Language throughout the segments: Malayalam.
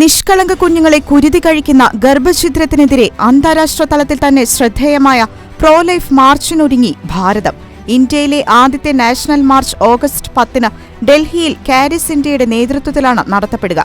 നിഷ്കളങ്ക കുഞ്ഞുങ്ങളെ കുരുതി കഴിക്കുന്ന ഗർഭഛിദ്രത്തിനെതിരെ അന്താരാഷ്ട്ര തലത്തിൽ തന്നെ ശ്രദ്ധേയമായ പ്രോ ലൈഫ് മാർച്ചിനൊരുങ്ങി ഭാരതം. ഇന്ത്യയിലെ ആദ്യത്തെ നാഷണൽ മാർച്ച് ഓഗസ്റ്റ് പത്തിന് ഡൽഹിയിൽ കാരിസ് ഇന്ത്യയുടെ നേതൃത്വത്തിലാണ് നടത്തപ്പെടുക.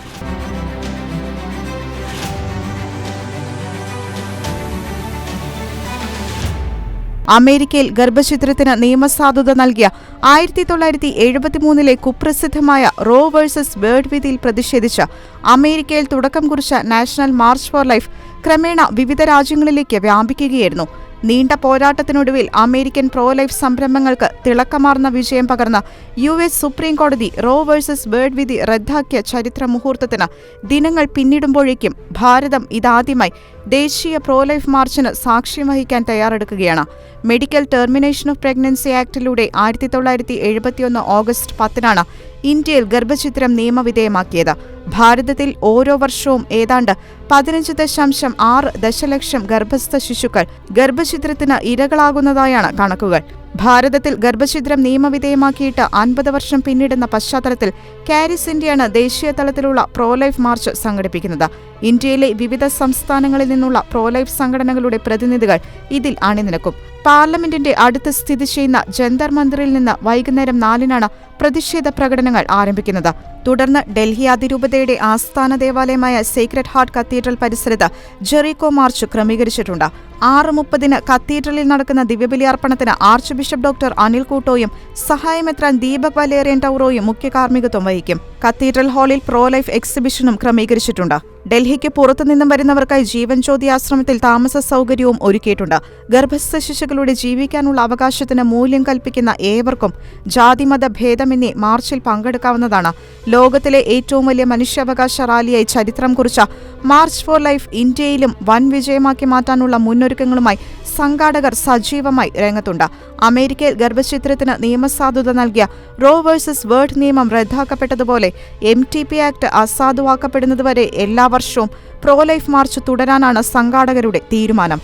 അമേരിക്കയിൽ ഗർഭഛിദ്രത്തിന് നിയമസാധുത നൽകിയ ആയിരത്തി തൊള്ളായിരത്തി എഴുപത്തിമൂന്നിലെ കുപ്രസിദ്ധമായ റോ വേഴ്സസ് ബേർഡ് വിധിയിൽ പ്രതിഷേധിച്ച് അമേരിക്കയിൽ തുടക്കം കുറിച്ച നാഷണൽ മാർച്ച് ഫോർ ലൈഫ് ക്രമേണ വിവിധ രാജ്യങ്ങളിലേക്ക് വ്യാപിക്കുകയായിരുന്നു. നീണ്ട പോരാട്ടത്തിനൊടുവിൽ അമേരിക്കൻ പ്രോ ലൈഫ് സംരംഭങ്ങൾക്ക് തിളക്കമാർന്ന വിജയം പകർന്ന യു എസ് സുപ്രീം കോടതി റോ വേഴ്സസ് ബേർഡ് വിധി റദ്ദാക്കിയ ചരിത്ര മുഹൂർത്തത്തിന് ദിനങ്ങൾ പിന്നിടുമ്പോഴേക്കും ഭാരതം ഇതാദ്യമായി ദേശീയ പ്രോലൈഫ് മാർച്ചിന് സാക്ഷ്യം വഹിക്കാൻ തയ്യാറെടുക്കുകയാണ്. മെഡിക്കൽ ടെർമിനേഷൻ ഓഫ് പ്രഗ്നൻസി ആക്ടിലൂടെ ആയിരത്തി തൊള്ളായിരത്തി എഴുപത്തിയൊന്ന് ഓഗസ്റ്റ് പത്തിനാണ് ഇന്ത്യയിൽ ഗർഭചിത്രം നിയമവിധേയമാക്കിയത്. ഭാരതത്തിൽ ഓരോ വർഷവും ഏതാണ്ട് പതിനഞ്ച് ദശാംശം ആറ് ദശലക്ഷം ഗർഭസ്ഥ ശിശുക്കൾ ഗർഭചിത്രത്തിന് ഇരകളാകുന്നതായാണ് കണക്കുകൾ. ഭാരതത്തിൽ ഗർഭഛിദ്രം നിയമവിധേയമാക്കിയിട്ട് അൻപത് വർഷം പിന്നിടുന്ന പശ്ചാത്തലത്തിൽ കാരിസ് ഇന്ത്യയാണ് ദേശീയ തലത്തിലുള്ള പ്രോലൈഫ് മാർച്ച് സംഘടിപ്പിക്കുന്നത്. ഇന്ത്യയിലെ വിവിധ സംസ്ഥാനങ്ങളിൽ നിന്നുള്ള പ്രോലൈഫ് സംഘടനകളുടെ പ്രതിനിധികൾ ഇതിൽ അണിനിരക്കും. പാർലമെന്റിന്റെ അടുത്ത് സ്ഥിതി ചെയ്യുന്ന ജന്തർ മന്ദിറിൽ നിന്ന് വൈകുന്നേരം നാലിനാണ് പ്രതിഷേധ പ്രകടനങ്ങൾ ആരംഭിക്കുന്നത്. തുടർന്ന് ഡൽഹി അതിരൂപതയുടെ ആസ്ഥാന ദേവാലയമായ സീക്രട്ട് ഹാർട്ട് കത്തീഡ്രൽ പരിസരത്ത് ജെറീകോ മാർച്ച് ക്രമീകരിച്ചിട്ടുണ്ട്. ആറ് മുപ്പതിന് കത്തീഡ്രലിൽ നടക്കുന്ന ദിവ്യബലിയർപ്പണത്തിന് ആർച്ച് ബിഷപ്പ് ഡോക്ടർ അനിൽ കൂട്ടോയും സഹായമെത്രാൻ ദീപക് വലേറിയൻ ടൗറോയും മുഖ്യ കാർമ്മികത്വം വഹിക്കും. കത്തീഡ്രൽ ഹാളിൽ പ്രോ ലൈഫ് എക്സിബിഷനും ക്രമീകരിച്ചിട്ടുണ്ട്. ഡൽഹിക്ക് പുറത്തുനിന്നും വരുന്നവർക്കായി ജീവൻ ജ്യോതി ആശ്രമത്തിൽ താമസ സൗകര്യവും ഒരുക്കിയിട്ടുണ്ട്. ഗർഭസ്ഥ ശിശുക്കളുടെ ജീവിക്കാനുള്ള അവകാശത്തിന് മൂല്യം കൽപ്പിക്കുന്ന ഏവർക്കും ജാതിമത ഭേദമെന്നേ മാർച്ചിൽ പങ്കെടുക്കാവുന്നതാണ്. ലോകത്തിലെ ഏറ്റവും വലിയ മനുഷ്യാവകാശ റാലിയായി ചരിത്രം കുറിച്ച മാർച്ച് ഫോർ ലൈഫ് ഇന്ത്യയിലും വൻ വിജയമാക്കി മാറ്റാനുള്ള മുന്നൊരുക്കങ്ങളുമായി സംഘാടകർ സജീവമായി രംഗത്തുണ്ട്. അമേരിക്കയിൽ ഗർഭചിത്രത്തിന് നിയമസാധുത നൽകിയ റോ വേഴ്സസ് വേർഡ് നിയമം റദ്ദാക്കപ്പെട്ടതുപോലെ എം ടി പി ആക്ട് അസാധുവാക്കപ്പെടുന്നതുവരെ എല്ലാ വർഷവും പ്രോ ലൈഫ് മാർച്ച് തുടരാനാണ് സംഘാടകരുടെ തീരുമാനം.